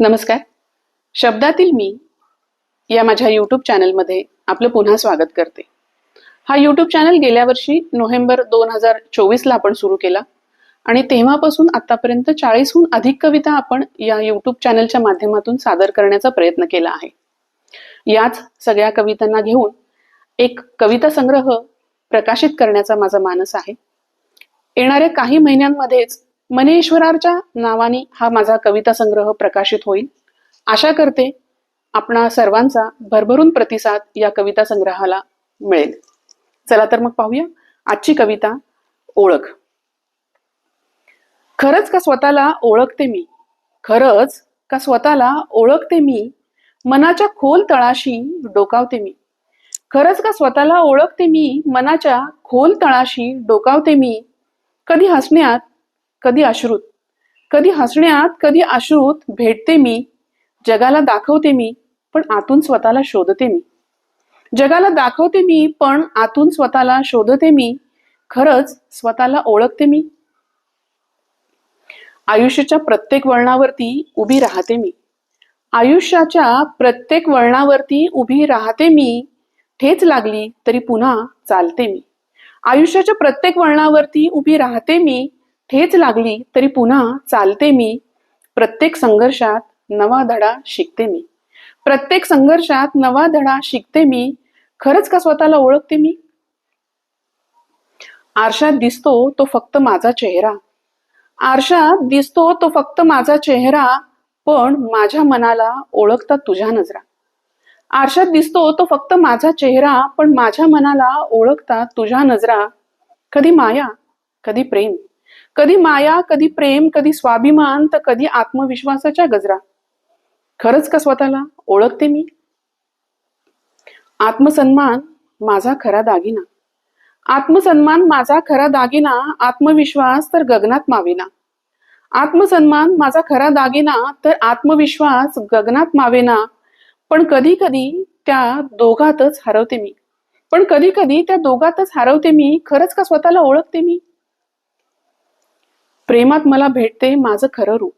नमस्कार. शब्दातील मी या माझ्या यूट्यूब चॅनलमध्ये आपलं पुन्हा स्वागत करते. हा यूट्यूब चॅनल गेल्या वर्षी नोव्हेंबर दोन हजार चोवीसला आपण सुरू केला आणि तेव्हापासून आतापर्यंत चाळीसहून अधिक कविता आपण या यूट्यूब चॅनलच्या माध्यमातून सादर करण्याचा प्रयत्न केला आहे. याच सगळ्या कवितांना घेऊन एक कविता संग्रह प्रकाशित करण्याचा माझा मानस आहे. येणाऱ्या काही महिन्यांमध्येच मनेश्वराच्या नावाने हा माझा कविता संग्रह प्रकाशित होईल. आशा करते आपणा सर्वांचा भरभरून प्रतिसाद या कविता संग्रहाला मिळेल. चला तर मग पाहूया आजची कविता ओळख. खरंच का स्वतःला ओळखते मी? खरंच का स्वतःला ओळखते मी? मनाच्या खोल तळाशी डोकावते मी. खरंच का स्वतःला ओळखते मी? मनाच्या खोल तळाशी डोकावते मी. कधी हसण्यात कधी अश्रुत? कधी हसण्यात कधी अश्रुत भेटते मी. जगाला दाखवते मी पण आतून स्वतःला शोधते मी. जगाला दाखवते मी पण आतून स्वतःला शोधते मी. खरंच स्वतःला ओळखते मी. आयुष्याच्या प्रत्येक वळणावरती उभी राहते मी. आयुष्याच्या प्रत्येक वळणावरती उभी राहते मी. ठेच लागली तरी पुन्हा चालते मी. आयुष्याच्या प्रत्येक वळणावरती उभी राहते मी. ठेच लागली तरी पुन्हा चालते मी. प्रत्येक संघर्षात नवा धडा शिकते मी. प्रत्येक संघर्षात नवा धडा शिकते मी. खरंच का स्वतःला ओळखते मी? आरशात दिसतो तो फक्त माझा चेहरा. आरशात दिसतो तो फक्त माझा चेहरा पण माझ्या मनाला ओळखतात तुझ्या नजरा. आरशात दिसतो तो फक्त माझा चेहरा पण माझ्या मनाला ओळखतात तुझ्या नजरा. कधी माया कधी प्रेम. कधी माया कधी प्रेम कधी स्वाभिमान तर कधी आत्मविश्वासाच्या गजरा. खरंच का स्वतःला? ओळखते मी. आत्मसन्मान माझा खरा दागिना. आत्मसन्मान माझा खरा दागिना आत्मविश्वास तर गगनात मावेना. आत्मसन्मान माझा खरा दागिना तर आत्मविश्वास गगनात मावेना. पण कधी कधी त्या दोघातच हरवते मी. पण कधी कधी त्या दोघातच हरवते मी खरंच का स्वतःला ओळखते मी? प्रेमात मला भेटते माझं खरं रूप.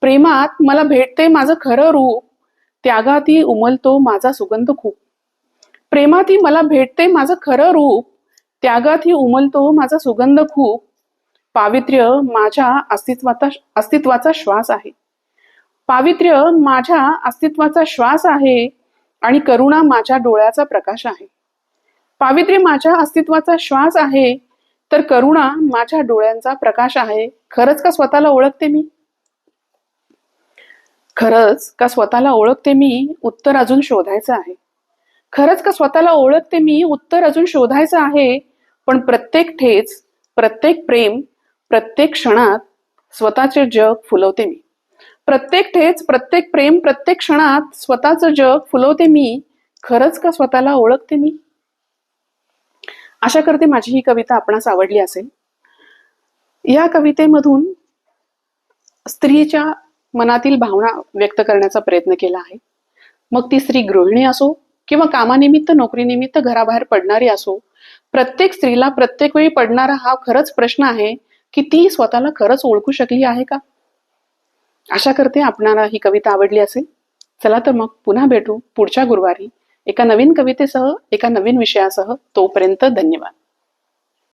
प्रेमात मला भेटते माझं खरं रूप. त्यागाती उमलतो माझा सुगंध खूप. प्रेमाती मला भेटते माझं खरं रूप. त्यागाती उमलतो माझा सुगंध खूप. पावित्र्य माझ्या अस्तित्वाचा अस्तित्वाचा श्वास आहे. पावित्र्य माझ्या अस्तित्वाचा श्वास आहे आणि करुणा माझ्या डोळ्याचा प्रकाश आहे. पावित्र्य माझ्या अस्तित्वाचा श्वास आहे तर करुणा माझ्या डोळ्यांचा प्रकाश आहे. खरंच का स्वतःला ओळखते मी? खरंच का स्वतःला ओळखते मी? उत्तर अजून शोधायचं आहे. खरंच का स्वतःला ओळखते मी? उत्तर अजून शोधायचं आहे. पण प्रत्येक ठेच प्रत्येक प्रेम प्रत्येक क्षणात स्वतःचे जग फुलवते मी. प्रत्येक ठेच प्रत्येक प्रेम प्रत्येक क्षणात स्वतःचं जग फुलवते मी. खरंच का स्वतःला ओळखते मी? आशा करते माझी ही कविता आपणास आवडली असेल. या कवितेमधून स्त्रीच्या मनातील भावना व्यक्त करण्याचा प्रयत्न केला आहे. मग ती स्त्री गृहिणी असो किंवा कामानिमित्त नोकरीनिमित्त घराबाहेर पडणारी असो प्रत्येक स्त्रीला प्रत्येक वेळी पडणारा हा खरंच प्रश्न आहे की ती स्वतःला खरंच ओळखू शकली आहे का? आशा करते आपणाला ही कविता आवडली असेल. चला तर मग पुन्हा भेटू पुढच्या गुरुवारी. एका नवीन कवितेसह एका नवीन विषयासह तोपर्यंत धन्यवाद.